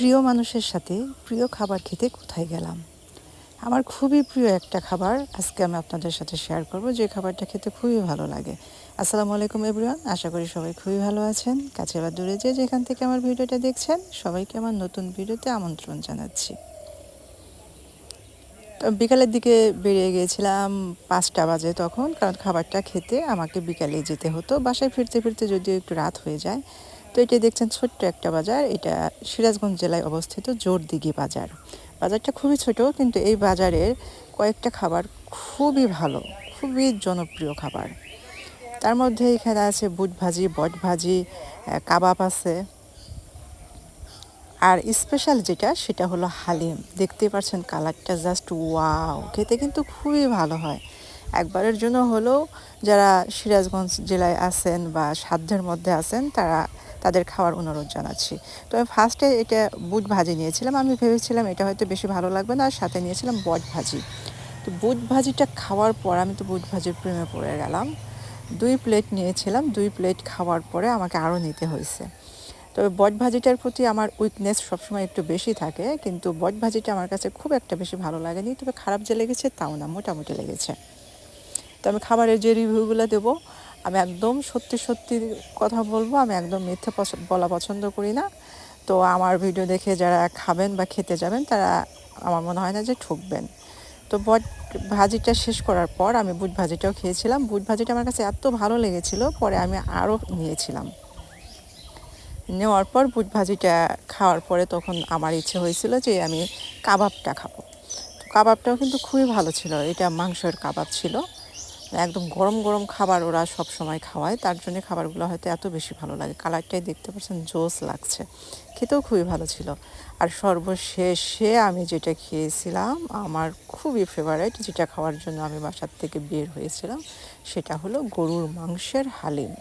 প্রিয় মানুষের সাথে প্রিয় খাবার খেতে কোথায় গেলাম? আমার খুবই প্রিয় একটা খাবার আজকে আমি আপনাদের সাথে শেয়ার করব, যে খাবারটা খেতে খুবই ভালো লাগে। আসসালামু আলাইকুম এভরিওয়ান আশা করি সবাই খুবই ভালো আছেন। কাছে বা দূরে যে যেখান থেকে আমার ভিডিওটা দেখছেন, সবাইকে আমার নতুন ভিডিওতে আমন্ত্রণ জানাচ্ছি। তো বিকালের দিকে বেরিয়ে গিয়েছিলাম পাঁচটা বাজে তখন, কারণ খাবারটা খেতে আমাকে বিকালে যেতে হতো। বাসায় ফিরতে ফিরতে যদিও একটু রাত হয়ে যায় তো এটা দেখছেন ছোট্ট একটা বাজার, এটা সিরাজগঞ্জ জেলায় অবস্থিত জোরদিঘি বাজার। বাজারটা খুবই ছোট, কিন্তু এই বাজারের কয়েকটা খাবার খুবই ভালো, খুবই জনপ্রিয় খাবার। তার মধ্যে এখানে আছে বুট ভাজি, বট ভাজি কাবাব আছে। আর স্পেশাল যেটা, সেটা হলো হালিম। দেখতে পাচ্ছেন কালারটা জাস্ট ওয়াও, খেতে কিন্তু খুবই ভালো হয়। একবারের জন্য হলেও যারা সিরাজগঞ্জ জেলায় আছেন বা সাধ্যের মধ্যে আছেন, তারা তাদের খাওয়ার অনুরোধ জানাচ্ছি। তো আমি ফার্স্টে এটা বুট ভাজি নিয়েছিলাম। আমি ভেবেছিলাম এটা হয়তো বেশি ভালো লাগবে না, আর সাথে নিয়েছিলাম বট ভাজি। তো বুট ভাজিটা খাওয়ার পর আমি তো বুট ভাজির প্রেমে পড়ে গেলাম। দুই প্লেট নিয়েছিলাম। দুই প্লেট খাওয়ার পরে আমাকে আরও নিতে হয়েছে। তবে বট ভাজিটার প্রতি আমার উইকনেস সবসময় একটু বেশি থাকে, কিন্তু বট ভাজিটা আমার কাছে খুব একটা বেশি ভালো লাগেনি। তবে খারাপ যে লেগেছে, তাও না, মোটামুটি লেগেছে। তো আমি খাবারের যে রিভিউগুলো দেবো আমি একদম সত্যি সত্যি কথা বলব, আমি একদম মিথ্যে বলা পছন্দ করি না। তো আমার ভিডিও দেখে যারা খাবেন বা খেতে যাবেন, তারা আমার মনে হয় না যে ঠকবেন। তো বট, ভাজিটা শেষ করার পর আমি বুট ভাজিটাও খেয়েছিলাম। বুট ভাজিটা আমার কাছে এত ভালো লেগেছিল, পরে আমি আরও নিয়েছিলাম। নেওয়ার পর বুট ভাজিটা খাওয়ার পরে তখন আমার ইচ্ছে হয়েছিল যে আমি কাবাবটা খাব। তো কাবাবটাও কিন্তু খুবই ভালো ছিল, এটা মাংসের কাবাব ছিল। একদম গরম গরম খাবার ওরা সব সময় খাওয়ায়। তার জন্য খাবারগুলো হয়তো এত বেশি ভালো লাগে। কালারটাই দেখতে পাচ্ছেন, জোস লাগছে। খেতেও খুবই ভালো ছিল। আর সর্বশেষে আমি যেটা খেয়েছিলাম, আমার খুবই ফেভারাইট যেটা খাওয়ার জন্য আমি বাসার থেকে বের হয়েছিলাম, সেটা হলো গরুর মাংসের হালিম।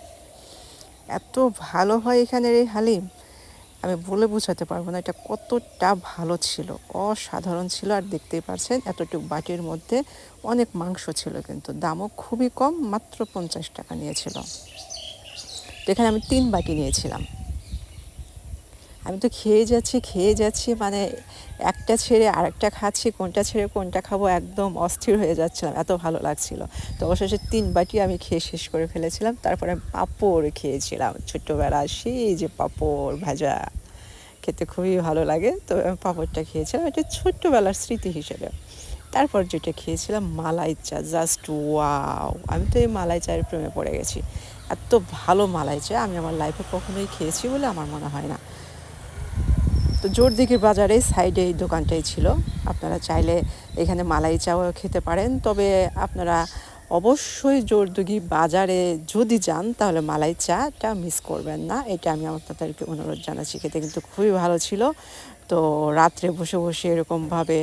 এত ভালো হয় এখানের এই হালিম। আমি বলে বোঝাতে পারব না, এটা কতটা ভালো ছিল। অসাধারণ ছিল আর দেখতেই পারছেন, এতটুকু বাটির মধ্যে অনেক মাংস ছিল কিন্তু। দামও খুবই কম, মাত্র পঞ্চাশ টাকা নিয়েছিল। তো এখানে আমি তিন বাটি নিয়েছিলাম। আমি তো খেয়ে যাচ্ছি খেয়ে যাচ্ছি মানে একটা ছেড়ে আরেকটা খাচ্ছি, কোনটা ছেড়ে কোনটা খাব একদম অস্থির হয়ে যাচ্ছিলাম, এত ভালো লাগছিল। তো অবশেষে তিন বাটি আমি খেয়ে শেষ করে ফেলেছিলাম, তারপরে পাঁপড় খেয়েছিলাম ছোট্টবেলা, সেই যে পাঁপড় ভাজা। খেতে খুবই ভালো লাগে, তো আমি পাঁপড়টা খেয়েছিলাম, এটা ছোট্টবেলার স্মৃতি হিসেবে। তারপর যেটা খেয়েছিলাম, মালাই চা জাস্ট ওয়াও আমি তো এই মালাই চায়ের প্রেমে পড়ে গেছি। এত ভালো মালাই চা আমি আমার লাইফে কখনোই খেয়েছি বলে আমার মনে হয় না। তো জোরদিঘির বাজারে সাইডে এই দোকানটাই ছিল। আপনারা চাইলে এখানে মালাই চাও খেতে পারেন। তবে আপনারা অবশ্যই জোরদুগি বাজারে যদি যান, তাহলে মালাই চাটা মিস করবেন না। এটা আমি আপনাদেরকে অনুরোধ জানাচ্ছি। খেতে কিন্তু খুবই ভালো ছিল। তো রাত্রে বসে বসে এরকমভাবে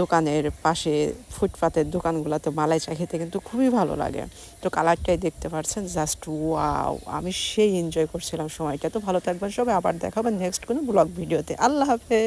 দোকানের পাশে ফুটপাতের দোকানগুলোতে মালাই চা খেতে কিন্তু খুবই ভালো লাগে। তো কালারটাই দেখতে পাচ্ছেন জাস্ট ওয়াও আমি সেই এনজয় করছিলাম সময়টা। তো ভালো থাকবেন সবাই, আবার দেখাবেন নেক্সট কোনো ব্লগ ভিডিওতে। আল্লাহ হাফেজ।